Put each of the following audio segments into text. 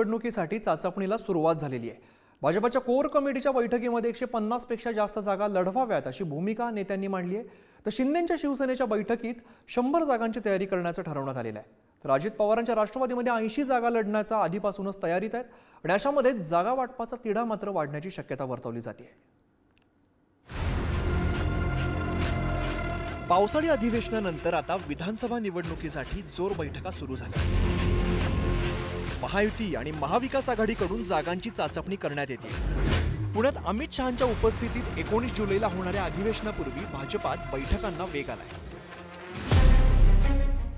निवडणुकीसाठी चाचपणीला सुरुवात झालेली आहे. भाजपाच्या कोर कमिटीच्या बैठकीमध्ये एकशे पन्नासपेक्षा जास्त जागा लढवाव्यात अशी भूमिका नेत्यांनी मांडली आहे. तर शिंदेच्या शिवसेनेच्या बैठकीत शंभर जागांची तयारी करण्याचं ठरवण्यात आलेलं आहे. तर अजित पवारांच्या राष्ट्रवादीमध्ये ऐंशी जागा लढण्याचा आधीपासूनच तयारीत आहेत आणि अशामध्ये जागा वाटपाचा तिढा मात्र वाढण्याची शक्यता वर्तवली जाते. पावसाळी अधिवेशनानंतर आता विधानसभा निवडणुकीसाठी जोर बैठका सुरू झाल्या. महायुती आणि महाविकास आघाडीकडून जागांची चाचपणी करण्यात येते. पुण्यात अमित शहांच्या उपस्थितीत एकोणीस जुलैला होणाऱ्या अधिवेशनापूर्वी भाजपात बैठकांना वेग आलाय.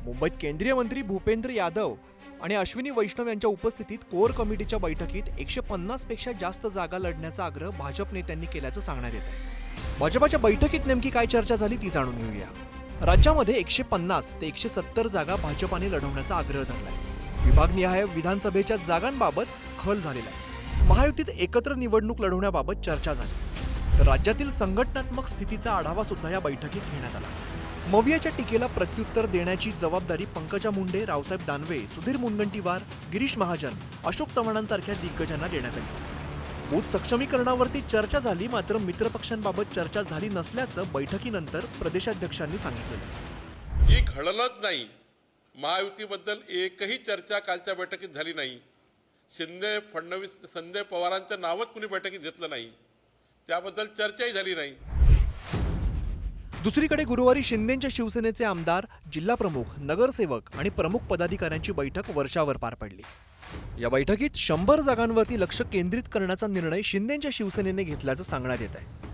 मुंबईत केंद्रीय मंत्री भूपेंद्र यादव आणि अश्विनी वैष्णव यांच्या उपस्थितीत कोर कमिटीच्या बैठकीत एकशे पन्नासपेक्षा जास्त जागा लढण्याचा आग्रह भाजप नेत्यांनी केल्याचं सांगण्यात येत आहे भाजपाच्या बैठकीत नेमकी काय चर्चा झाली ती जाणून घेऊया. राज्यामध्ये एकशे पन्नास ते एकशे सत्तर जागा भाजपाने लढवण्याचा आग्रह धरलाय. विभागनिहाय विधानसभेच्या जागांबाबत खल झालेला आहे. महायुतीत एकत्र निवडणूक लढवण्याबाबत चर्चा झाली. तर राज्यातील संघटनात्मक स्थितीचा आढावा सुद्धा या बैठकीत घेण्यात आला. मवियाच्या टीकेला प्रत्युत्तर देण्याची जबाबदारी पंकजा मुंडे रावसाहेब दानवे सुधीर मुनगंटीवार गिरीश महाजन अशोक चव्हाणांसारख्या दिग्गजांना देण्यात आली. बूथ सक्षमीकरणावरती चर्चा झाली मात्र मित्रपक्षांबाबत चर्चा झाली नसल्याचं बैठकीनंतर प्रदेशाध्यक्षांनी सांगितलं जी घडलंच नाही. महायुतीबद्दल एकही चर्चा कालच्या बैठकीत झाली नाही. शिंदे फडणवीस संजय पवारांचं नावच कुणी बैठकीत घेतलं नाही. त्याबद्दल चर्चाही झाली नाही. दुसरीकडे गुरुवारी शिंदेच्या शिवसेनेचे आमदार जिल्हा प्रमुख नगरसेवक आणि प्रमुख पदाधिकाऱ्यांची बैठक वर्षावर पार पडली. या बैठकीत शंभर जागांवरती लक्ष केंद्रित करण्याचा निर्णय शिंदेच्या शिवसेनेने घेतल्याचं सांगण्यात येत आहे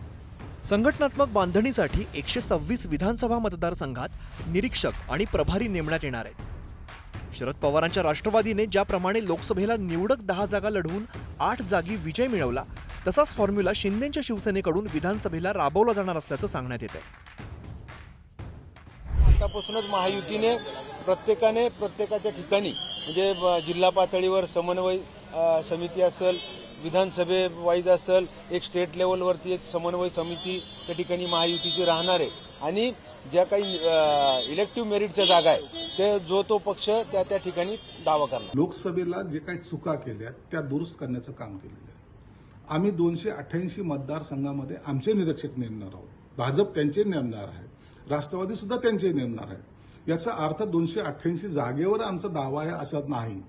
संघटनात्मक बांधणीसाठी एकशे सव्वीस विधानसभा मतदारसंघात निरीक्षक आणि प्रभारी नेमण्यात येणार आहेत. शरद पवारांच्या राष्ट्रवादीने ज्याप्रमाणे लोकसभेला निवडक दहा जागा लढवून आठ जागी विजय मिळवला तसाच फॉर्म्युला शिंदेच्या शिवसेनेकडून विधानसभेला राबवला जाणार असल्याचं सांगण्यात येत आहे आतापासूनच महायुतीने प्रत्येकाने प्रत्येकाच्या ठिकाणी म्हणजे जिल्हा पातळीवर समन्वय समिती असेल विधानसभे वाईज असेल एक स्टेट लेवलवरती एक समन्वय समिती त्या ठिकाणी महायुतीची राहणार आहे. आणि ज्या काही इलेक्टिव्ह मेरिटच्या जागा आहे ते जो तो पक्ष त्या त्या ठिकाणी दावा करणार. लोकसभेला जे काही चुका केल्या त्या दुरुस्त करण्याचं काम केलेलं आहे. आम्ही दोनशे अठ्ठ्याऐंशी मतदारसंघामध्ये आमचे निरीक्षक नेमणार आहोत. भाजप त्यांचे नेमणार आहे. राष्ट्रवादी सुद्धा त्यांचे नेमणार आहे. याचा अर्थ दोनशे अठ्ठ्याऐंशी जागेवर आमचा दावा आहे असा नाही.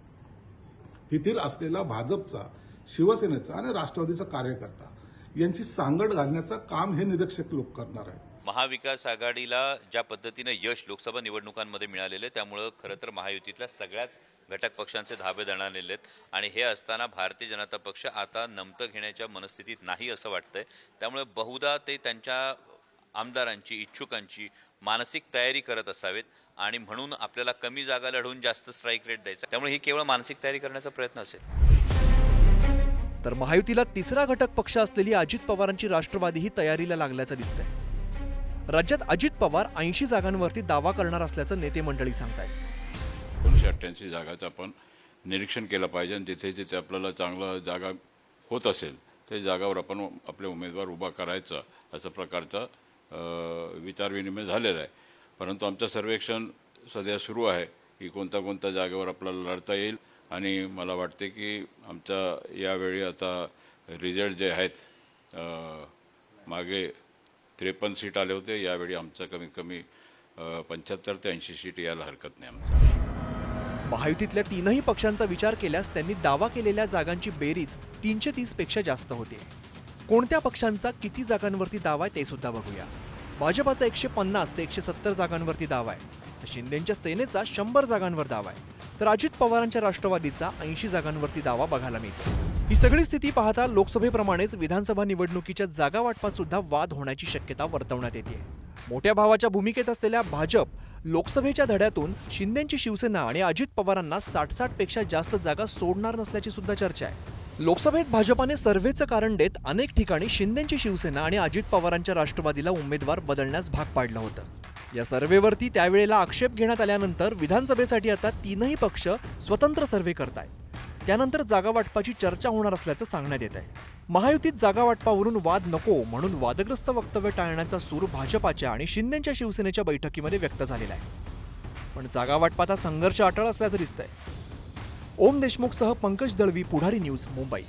तेथील असलेला भाजपचा शिवसेनेचा आणि राष्ट्रवादीचा कार्यकर्ता यांची सांगड घालण्याचं काम हे निरीक्षक लोक करणार आहेत. महाविकास आघाडीला ज्या पद्धतीनं यश लोकसभा निवडणुकांमध्ये मिळालेलं आहे त्यामुळं खरं तर महायुतीतल्या सगळ्याच घटक पक्षांचे धाबे दणालेले आहेत. आणि हे असताना भारतीय जनता पक्ष आता नमतं घेण्याच्या मनस्थितीत नाही असं वाटतंय. त्यामुळे बहुधा ते त्यांच्या आमदारांची इच्छुकांची मानसिक तयारी करत असावेत आणि म्हणून आपल्याला कमी जागा लढवून जास्त स्ट्राईक रेट द्यायचा. त्यामुळे ही केवळ मानसिक तयारी करण्याचा प्रयत्न असेल. तर महायुतीला तिसरा घटक पक्ष असलेली अजित पवारांची राष्ट्रवादीही तयारीला लागल्याचं दिसतंय. राज्यात अजित पवार ऐंशी जागांवरती दावा करणार असल्याचं नेते मंडळी सांगतायत. दोनशे अठ्ठ्याऐंशी जागाचं आपण निरीक्षण केलं पाहिजे आणि तिथे जिथे आपल्याला चांगलं जागा होत असेल ते जागावर आपण आपले उमेदवार उभा करायचा असं प्रकारचा विचारविनिमय झालेला आहे. परंतु आमचं सर्वेक्षण सध्या सुरू आहे की कोणत्या कोणत्या जागेवर आपल्याला लढता येईल आणि मला वाटते की आमचा यावेळी आता रिझल्ट जे आहेत मागे त्रेपन्न सीट आले होते यावेळी आमचं कमीत कमी पंच्याहत्तर ते ऐंशी सीट यायला हरकत नाही आमचं. महायुतीतल्या तीनही पक्षांचा विचार केल्यास त्यांनी दावा केलेल्या जागांची बेरीज तीनशे तीसपेक्षा जास्त होते. कोणत्या पक्षांचा किती जागांवरती दावा आहे ते सुद्धा बघूया. भाजपाचा एकशे पन्नास ते एकशे सत्तर जागांवरती दावा आहे. शिंदेच्या सेनेचा शंभर जागांवर दावा आहे. तर अजित पवारांच्या राष्ट्रवादीचा ऐंशी जागांवरती दावा बघायला मिळतो. ही सगळी स्थिती पाहता लोकसभेप्रमाणेच विधानसभा निवडणुकीच्या जागा वाटपात सुद्धा वाद होण्याची शक्यता वर्तवण्यात येते. मोठ्या भावाच्या भूमिकेत असलेल्या भाजप लोकसभेच्या धड्यातून शिंदेची शिवसेना आणि अजित पवारांना साठ साठपेक्षा जास्त जागा सोडणार नसल्याची सुद्धा चर्चा आहे. लोकसभेत भाजपाने सर्व्हेचं कारण देत अनेक ठिकाणी शिंदेची शिवसेना आणि अजित पवारांच्या राष्ट्रवादीला उमेदवार बदलण्यास भाग पाडलं होतं. या सर्व्हेवरती त्यावेळेला आक्षेप घेण्यात आल्यानंतर विधानसभेसाठी आता तीनही पक्ष स्वतंत्र सर्व्हे करतायत. त्यानंतर जागा वाटपाची चर्चा होणार असल्याचं सांगण्यात येत आहे महायुतीत जागा वाटपावरून वाद नको म्हणून वादग्रस्त वक्तव्य टाळण्याचा सूर भाजपाच्या आणि शिंदेच्या शिवसेनेच्या बैठकीमध्ये व्यक्त झालेला आहे. पण जागा वाटपाचा हा संघर्ष अटळ असल्याचं दिसतंय. ओम देशमुखसह पंकज दळवी पुढारी न्यूज मुंबई.